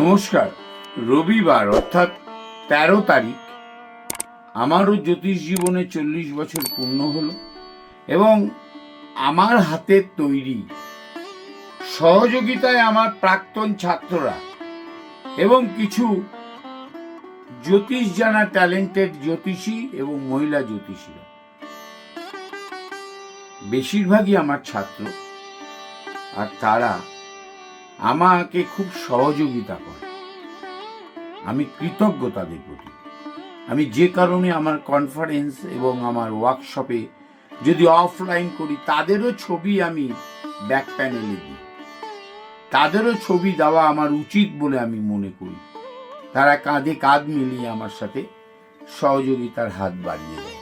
নমস্কার। রবিবার, অর্থাৎ তেরো তারিখ। আমারও জ্যোতিষ জীবনে চল্লিশ বছর পূর্ণ হলো এবং আমার হাতের তৈরি সহযোগিতায় আমার প্রাক্তন ছাত্ররা এবং কিছু জ্যোতিষ জানা ট্যালেন্টেড জ্যোতিষী এবং মহিলা জ্যোতিষীরা। বেশিরভাগই আমার ছাত্র, আর তারা আমাকে খুব সহযোগিতা করে। আমি কৃতজ্ঞ তাদের আমি যে কারণে আমার কনফারেন্স এবং আমার ওয়ার্কশপে যদি অফলাইন করি, তাদেরও ছবি আমি ব্যাক প্যানেলে দিই। তাদেরও ছবি দেওয়া আমার উচিত বলে আমি মনে করি। তারা কাঁধে কাঁধ মিলিয়ে আমার সাথে সহযোগিতার হাত বাড়িয়ে দেয়।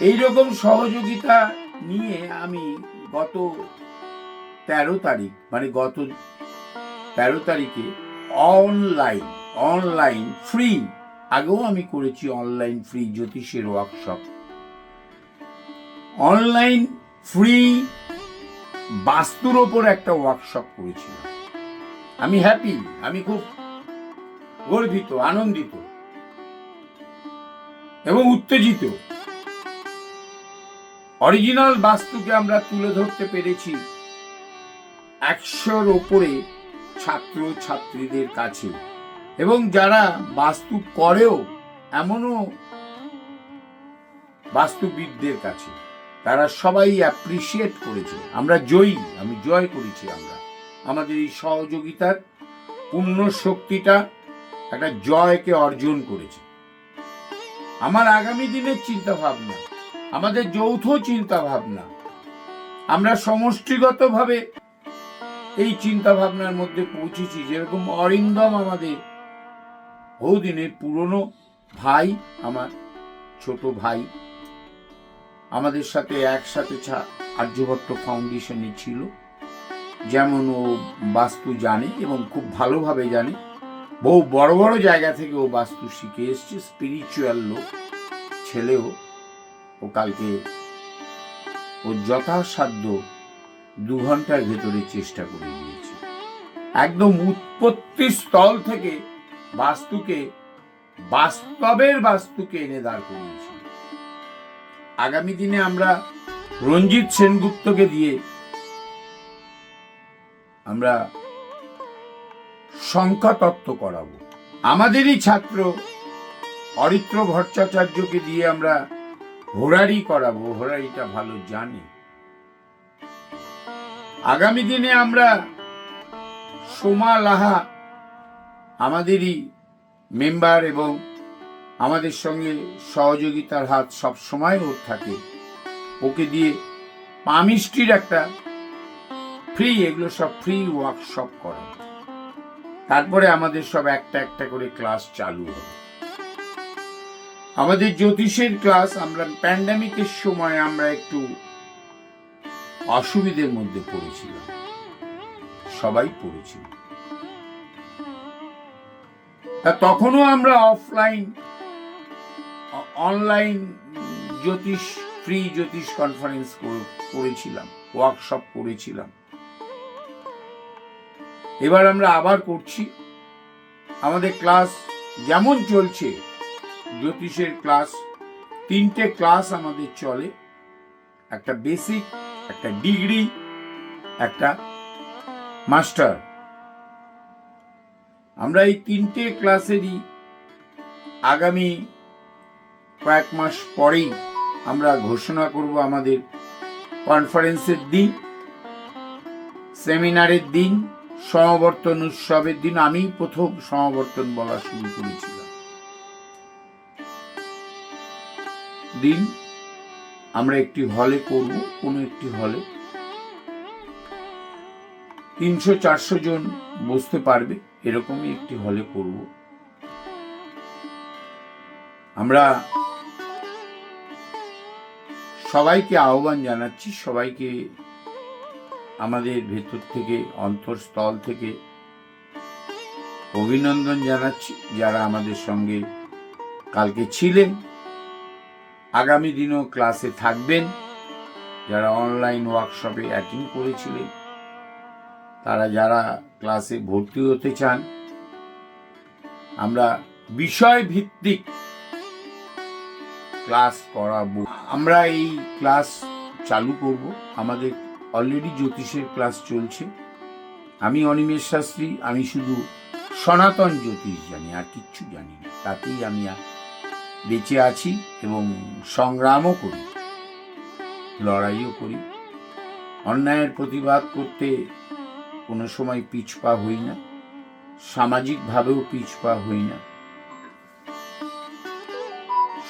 এইরকম সহযোগিতা নিয়ে আমি গত তেরো তারিখ মানে গত তেরো তারিখে অনলাইন অনলাইন ফ্রি। আগেও আমি করেছি অনলাইন ফ্রি জ্যোতিষের ওয়ার্কশপ অনলাইন ফ্রি বাস্তুর ওপর একটা ওয়ার্কশপ করেছিলাম। আমি হ্যাপি আমি খুব গর্বিত, আনন্দিত এবং উত্তেজিত। অরিজিনাল বাস্তুকে আমরা তুলে ধরতে পেরেছি একশোর ওপরে ছাত্র ছাত্রীদের কাছে। এবং যারা বাস্তু করেও এমনও বাস্তুবিদদের কাছে, তারা সবাই অ্যাপ্রিসিয়েট করেছে। আমরা জয়ী, আমি জয় করেছি আমরা। আমাদের এই সহযোগিতার পূর্ণ শক্তিটা একটা জয়কে অর্জন করেছে। আমার আগামী দিনের চিন্তা ভাবনা আমাদের যৌথ চিন্তা ভাবনা আমরা সমষ্টিগতভাবে এই চিন্তা ভাবনার মধ্যে পৌঁছেছি, যেরকম অরিন্দম আমাদের বহুদিনের পুরনো ভাই, আমার ছোট ভাই। আমাদের সাথে একসাথে আর্যভট্ট ফাউন্ডেশনে ছিল। যেমন ও বাস্তু জানে এবং খুব ভালোভাবে জানে। বহু বড় বড় জায়গা থেকে ও বাস্তু শিখে এসছে স্পিরিচুয়াল লোক, ছেলেও। ও কালকে ও যথাসাধ্য দু ঘণ্টার ভেতরে চেষ্টা করে দিয়েছে। একদম উৎপত্তি স্থল থেকে বাস্তুকে, বাস্তবের বাস্তুকে এনে দাঁড় করিয়েছি আগামী দিনে আমরা রঞ্জিত সেনগুপ্তকে দিয়ে আমরা সংখ্যা তত্ত্ব করাবো। আমাদেরই ছাত্র অরিত্র ভট্টাচার্যকে দিয়ে আমরা হোরারি করাবো। হোরারিটা ভালো জানে। আগামী দিনে আমরা সোমা লাহা আমাদেরই মেম্বার এবং আমাদের সঙ্গে সহযোগিতার হাত সব সময় ওর থাকে। ওকে দিয়ে পামিষ্টির একটা ফ্রি, এগুলো সব ফ্রি ওয়ার্কশপ করা। তারপরে আমাদের সব একটা একটা করে ক্লাস চালু হবে। আমাদের জ্যোতিষের ক্লাস আমরা, প্যান্ডামিকের সময় আমরা একটু অসুবিধের মধ্যে পড়েছিলাম সবাই পড়েছিল। তা তখনও আমরা অফলাইন অনলাইন জ্যোতিষ, ফ্রি জ্যোতিষ কনফারেন্স করেছিলাম, ওয়ার্কশপ করেছিলাম। এবার আমরা আবার করছি। আমাদের ক্লাস যেমন চলছে, জ্যোতিষের ক্লাস, তিনটে ক্লাস আমাদের চলে। একটা বেসিক একটা ডিগ্রি, একটা মাস্টার। আমরা এই তিনটে ক্লাসেরই আগামী কয়েক মাস পরেই আমরা ঘোষণা করব আমাদের কনফারেন্সের দিন, সেমিনারের দিন, সমাবর্তন উৎসবের দিন। আমি প্রথম সমাবর্তন বলা শুরু করেছিলাম। দিন আমরা একটি হলে করব, কোনো একটি হলে। তিনশো চারশো জন বসতে পারবে, এরকমই একটি হলে করব। আমরা সবাইকে আহ্বান জানাচ্ছি, সবাইকে আমাদের ভেতর থেকে, অন্তরস্থল থেকে অভিনন্দন জানাচ্ছি, যারা আমাদের সঙ্গে কালকে ছিলেন। আগামী দিনও ক্লাসে থাকবেন। যারা অনলাইন ওয়ার্কশপে অ্যাটেন্ড করেছিলেন, তারা যারা ক্লাসে ভর্তি হতে চান, আমরা বিষয় ভিত্তিক ক্লাস করাবো। আমরা এই ক্লাস চালু করব। আমাদের অলরেডি জ্যোতিষের ক্লাস চলছে। আমি অনিমেষ শাস্ত্রী, আমি শুধু সনাতন জ্যোতিষ জানি, আর কিচ্ছু জানি না। তাতেই আমি বেঁচে আছি এবং সংগ্রামও করি, লড়াইও করি। অন্যায়ের প্রতিবাদ করতে কোনো সময় পিছপা হই না, সামাজিকভাবেও পিছপা হই না।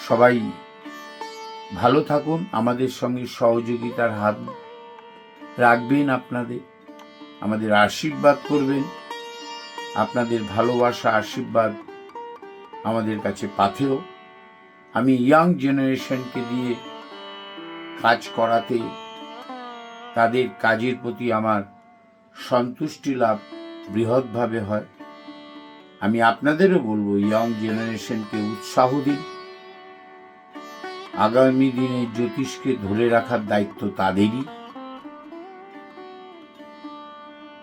সবাই ভালো থাকুন, আমাদের সঙ্গে সহযোগিতার হাত রাখবেন আপনাদের, আমাদের আশীর্বাদ করবেন, আপনাদের ভালোবাসা, আশীর্বাদ আমাদের কাছে পাথেও আমি ইয়াং জেনারেশনকে দিয়ে কাজ করাতে, তাদের কাজের প্রতি আমার সন্তুষ্টি লাভ বৃহৎভাবে হয়। আমি আপনাদেরও বলব ইয়ং জেনারেশনকে উৎসাহ দিন। আগামী দিনে জ্যোতিষকে ধরে রাখার দায়িত্ব তাদেরই।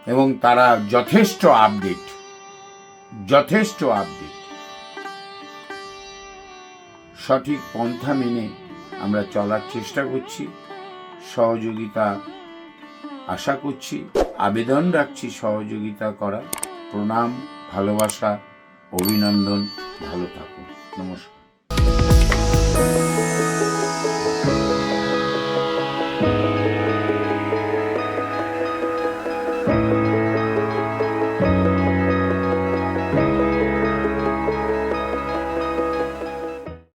এবং তারা যথেষ্ট আপডেট যথেষ্ট আপডেট সঠিক পন্থা মেনে আমরা চলার চেষ্টা করছি। সহযোগিতা আশা করছি, আবেদন রাখছি সহযোগিতা করা প্রণাম, ভালোবাসা, অভিনন্দন, ভালো থাকুন। নমস্কার।